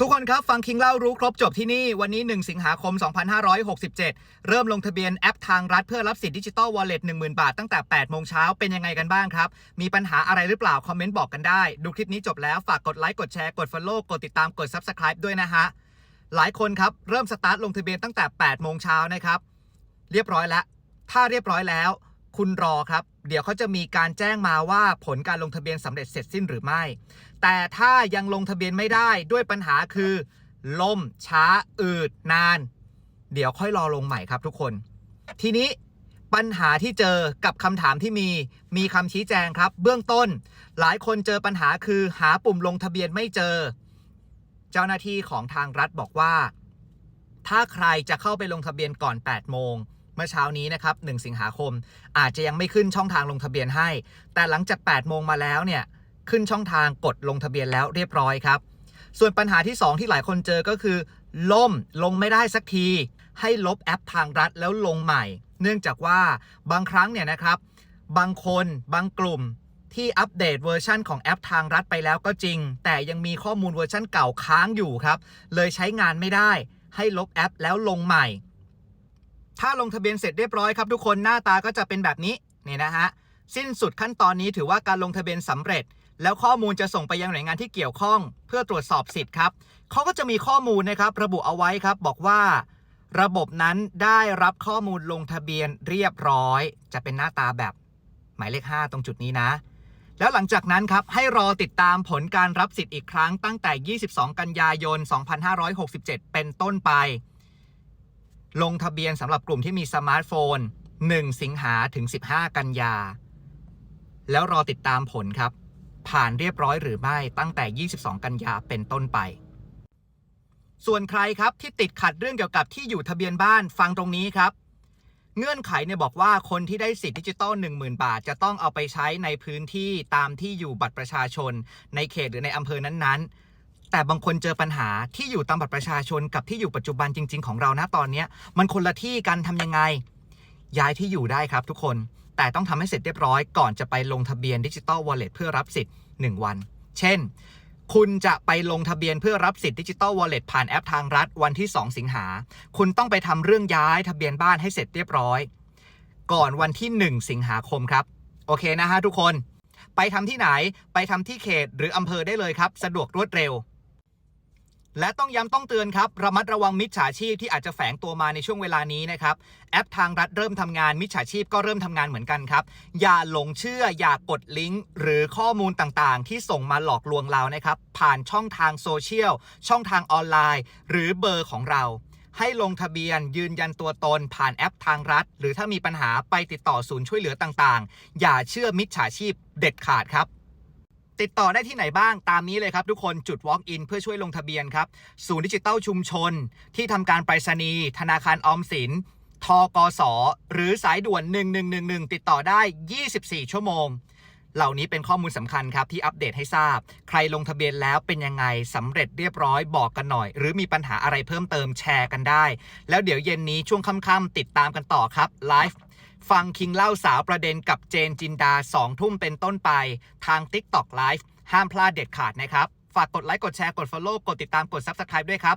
ทุกคนครับ ฟังคิงเล่ารู้ครบจบที่นี่ วันนี้ 1 สิงหาคม 2567 เริ่มลงทะเบียนแอปทางรัฐเพื่อรับสิทธิดิจิตอลวอลเล็ต10,000 บาทตั้งแต่ 8 โมงเช้าเป็นยังไงกันบ้างครับ มีปัญหาอะไรหรือเปล่า คอมเมนต์บอกกันได้ ดูคลิปนี้จบแล้วฝากกดไลค์กดแชร์กด Follow กดติดตามกด Subscribe ด้วยนะฮะหลายคนครับเริ่มสตาร์ทลงทะเบียนตั้งแต่ 8 โมงเช้านะครับเรียบร้อยแล้วถ้าเรียบร้อยแล้ว คุณรอครับ เดี๋ยวเขาจะมีการแจ้งมาว่าผลการลงทะเบียนสำเร็จเสร็จสิ้นหรือไม่ แต่ถ้ายังลงทะเบียนไม่ได้ด้วยปัญหาคือ ล่มช้าอืดนาน เดี๋ยวค่อยรอลงใหม่ครับทุกคน ทีนี้ปัญหาที่เจอกับคำถามที่มีมีคำชี้แจงครับ เบื้องต้น หลายคนเจอปัญหาคือหาปุ่มลงทะเบียนไม่เจอ เจ้าหน้าที่ของทางรัฐบอกว่า ถ้าใครจะเข้าไปลงทะเบียนก่อน 8 โมง เมื่อเช้านี้นะครับ1สิงหาคม อาจจะยังไม่ขึ้นช่องทางลงทะเบียนให้ แต่หลังจาก8โมงมาแล้วเนี่ยขึ้นช่องทางกดลงทะเบียนแล้วเรียบร้อยครับ ส่วนปัญหาที่ 2 ที่หลายคนเจอก็คือล่มลงไม่ได้สักที ให้ลบแอปทางรัฐแล้วลงใหม่ เนื่องจากว่าบางครั้งเนี่ยนะครับ บางคนบางกลุ่มที่อัปเดตเวอร์ชันของแอปทางรัฐไปแล้วก็จริง แต่ยังมีข้อมูลเวอร์ชันเก่าค้างอยู่ครับ เลยใช้งานไม่ได้ ให้ลบแอปแล้วลงใหม่ ถ้าลงทะเบียนเสร็จเรียบร้อยครับทุกคนหน้าตาก็จะเป็นแบบนี้นี่นะฮะสิ้นสุดขั้นตอนนี้ถือว่าการลงทะเบียนสำเร็จ แล้วข้อมูลจะส่งไปยังหน่วยงานที่เกี่ยวข้อง เพื่อตรวจสอบสิทธิ์ครับเขาก็จะมีข้อมูลนะครับ ระบุเอาไว้ครับบอกว่า ระบบนั้นได้รับข้อมูลลงทะเบียนเรียบร้อย จะเป็นหน้าตาแบบหมายเลข 5 ตรงจุดนี้นะ แล้วหลังจากนั้นครับให้รอติดตามผลการรับสิทธิ์อีกครั้งตั้งแต่ 22 กันยายน 2567 เป็นต้นไป ลงทะเบียนสำหรับกลุ่มที่มีสมาร์ทโฟน 1 สิงหาถึง 15 กันยา แล้วรอติดตามผลครับ ผ่านเรียบร้อยหรือไม่ตั้งแต่ 22 กันยาเป็นต้นไป ส่วนใครครับที่ติดขัดเรื่องเกี่ยวกับที่อยู่ทะเบียนบ้านฟังตรงนี้ครับ เงื่อนไขเนี่ยบอกว่าคนที่ได้สิทธิดิจิตอล10,000 บาท จะต้องเอาไปใช้ในพื้นที่ตามที่อยู่บัตรประชาชน ในเขตหรือในอำเภอนั้นๆ แต่บางคนเจอปัญหาที่อยู่ตามบัตรประชาชนกับที่อยู่ปัจจุบันจริง ๆ ของเรานะตอนนี้มันคนละที่กันทำยังไง ย้ายที่อยู่ได้ครับทุกคน แต่ต้องทำให้เสร็จเรียบร้อยก่อนจะไปลงทะเบียนดิจิ t a ลวอลเล็ตเพื่อรับสิทธิ์ 1 วัน เช่น คุณจะไปลงทะเบียนเพื่อรับสิทธิ์ดิจิ t a ลวอลเล็ตผ่านแอปทางรัฐวันที่ 2 สิงหา คุณต้องไปทำเรื่องย้ายทะเบียนบ้านให้เสร็จเรียบร้อย ก่อนวันที่ 1 สิงหาคมครับโอเคนะฮะทุกคน ไปทำที่ไหนไปทำที่เขตหรืออำเภอได้เลยครับ สะดวกรวดเร็ว และต้องย้ำต้องเตือนครับ ระมัดระวังมิจฉาชีพที่อาจจะแฝงตัวมาในช่วงเวลานี้นะครับแอปทางรัฐเริ่มทำงานมิจฉาชีพก็เริ่มทำงานเหมือนกันครับ อย่าหลงเชื่ออย่ากดลิงก์ หรือข้อมูลต่างๆ ที่ส่งมาหลอกลวงเรานะครับ ผ่านช่องทางโซเชียล ช่องทางออนไลน์ หรือเบอร์ของเรา ให้ลงทะเบียนยืนยันตัวตน ผ่านแอปทางรัฐ หรือถ้ามีปัญหาไปติดต่อศูนย์ช่วยเหลือต่างๆ อย่าเชื่อมิจฉาชีพเด็ดขาดครับ ติดต่อได้ที่ไหนบ้างตามนี้เลยครับ ทุกคนจุด Walk in เพื่อช่วยลงทะเบียนครับ ศูนย์ดิจิตัลชุมชน ที่ทำการไปรษณีย์ธนาคารออมสินทกส หรือสายด่วน 1111 ติดต่อได้ 24 ชั่วโมง เหล่านี้เป็นข้อมูลสำคัญครับที่อัปเดตให้ทราบ ใครลงทะเบียนแล้วเป็นยังไงสำเร็จเรียบร้อยบอกกันหน่อย หรือมีปัญหาอะไรเพิ่มเติมแชร์กันได้ แล้วเดี๋ยวเย็นนี้ช่วงค่ำๆติดตามกันต่อครับไลฟ์ ฟังคิงเล่าสาวประเด็นกับเจนจินดา 2 ทุ่มเป็นต้นไป ทาง TikTok Live ห้ามพลาดเด็ดขาดนะครับ ฝากกดไลค์กดแชร์กด Follow กดติดตามกด Subscribe ด้วยครับ